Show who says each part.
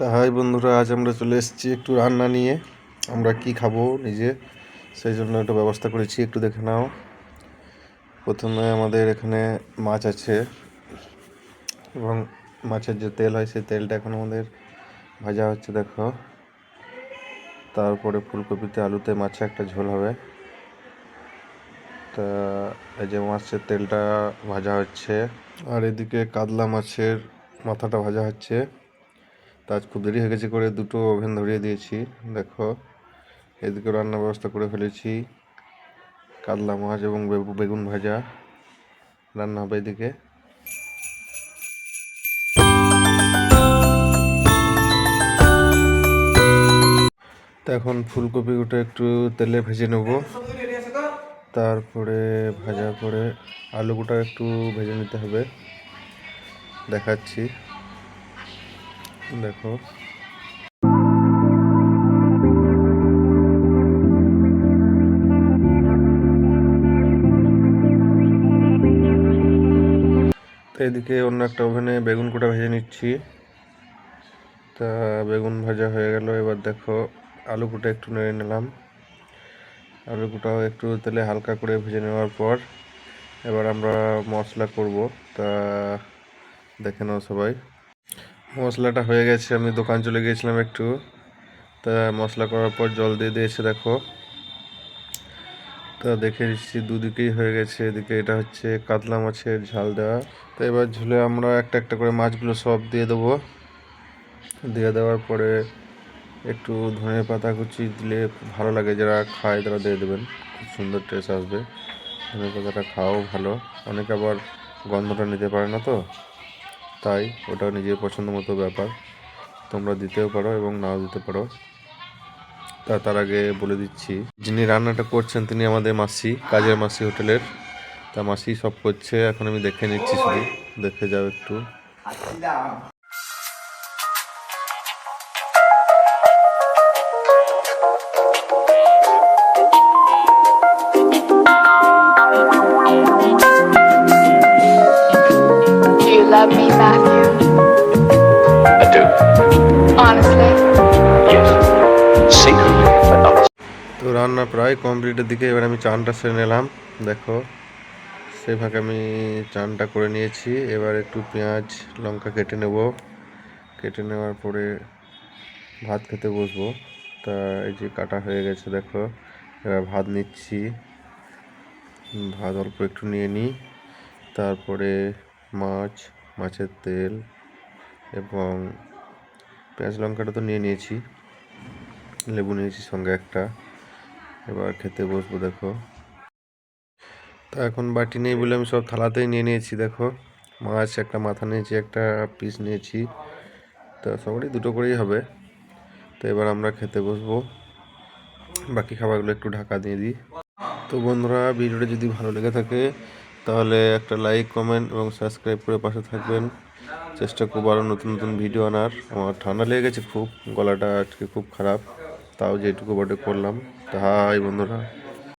Speaker 1: তা হাই বন্ধুরা, আজ আমরা চলে এসেছি একটু রান্না নিয়ে। আমরা কি খাব নিজে? সেই জন্য একটা ব্যবস্থা করেছি, একটু দেখে নাও। প্রথমে আমাদের এখানে মাছ আছে এবং মাছের যে তেল হয়, সেই তেলটা এখন আমাদের ভাজা হচ্ছে, দেখো। তারপরে ফুলকপিতে আলুতে মাছে একটা ঝোল হবে। তা এই যে মাছের তেলটা ভাজা হচ্ছে, আর এদিকে কাতলা মাছের মাথাটা ভাজা হচ্ছে। তা আজ খুব দেরি হয়ে গেছে করে দুটো ওভেন ধরিয়ে দিয়েছি। দেখো, এদিকে রান্নার ব্যবস্থা করে ফেলেছি। কাতলা মাছ এবং বেগু- বেগুন ভাজা রান্না হবে এদিকে। তো এখন ফুলকপিগুলো একটু তেলে ভেজে নেব। তারপরে ভাজার পরে আলুগুটা একটু ভেজে নিতে হবে। দেখাচ্ছি। দেখো। এদিকে অন্য একটা ওভেনে বেগুন কোটা ভেজে নিচ্ছি। তা বেগুন ভাজা হয়ে গেল, এবার দেখো আলু কুটা একটু নেড়ে নিলাম। আলু কুটাও একটু তেলে হালকা করে ভেজে নেওয়ার পর এবার আমরা মশলা করব। তা দেখে নাও সবাই। মশলাটা হয়ে গেছে, আমি দোকান চলে গিয়েছিলাম একটু। তা মশলা করার পর জল দিয়ে দিয়েছে, দেখো। তা দেখে নিচ্ছি দুদিকেই হয়ে গেছে, এদিকে এটা হচ্ছে কাতলা মাছের ঝাল দেওয়া। তো এবার ঝুলে আমরা একটা একটা করে মাছগুলো সব দিয়ে দেবো। দিয়ে দেওয়ার পরে একটু ধনে পাতা কুচি দিলে ভালো লাগে, যারা খায় তারা দিয়ে দেবেন। খুব সুন্দর টেস্ট আসবে। ধনে পাতাটা খাওয়াও ভালো। অনেকে আবার গন্ধটা নিতে পারে না তো। তাই ওটা নিজের পছন্দ মতো ব্যাপার। তোমরা দিতেও পারো এবং নাও দিতে পারো। তা তার আগে বলে দিচ্ছি, যিনি রান্নাটা করছেন তিনি আমাদের মাসি, কাজের মাসি হোটেলের। তা মাসি সব করছে, এখন আমি দেখে নিচ্ছি শুধু। দেখে যাও একটু। রান্না প্রায় কমপ্লিটের দিকে, এবার আমি চানটা সেরে নিলাম। দেখো, সেই ভাগে আমি চানটা করে নিয়েছি। এবার একটু পেঁয়াজ, লঙ্কা কেটে নেব। কেটে নেওয়ার পরে ভাত খেতে বসবো। তা এই যে কাটা হয়ে গেছে, দেখো। এবার ভাত নিচ্ছি। ভাত অল্প একটু নিয়ে নিই। তারপরে মাছ, মাছের তেল এবং পেঁয়াজ, লঙ্কাটা তো নিয়ে নিয়েছি। লেবু নিয়েছি সঙ্গে একটা। এবার খেতে বসবো, দেখো। তা এখন বাটি নেই বলে আমি সব থালাতেই নিয়ে নিয়েছি, দেখো। মাছ একটা মাথা নিয়েছি, একটা পিস নিয়েছি। তা সবারই দুটো করেই হবে। তো এবার আমরা খেতে বসবো। বাকি খাবারগুলো একটু ঢাকা দিয়ে দিই। তো বন্ধুরা, ভিডিওটা যদি ভালো লেগে থাকে, তাহলে একটা লাইক, কমেন্ট এবং সাবস্ক্রাইব করে পাশে থাকবেন। চেষ্টা করব আরও নতুন নতুন ভিডিও আনার। আমার ঠান্ডা লেগে গেছে খুব, গলাটা আজকে খুব খারাপ। তাও যেটুকু বটে করলাম। তাই বন্ধুরা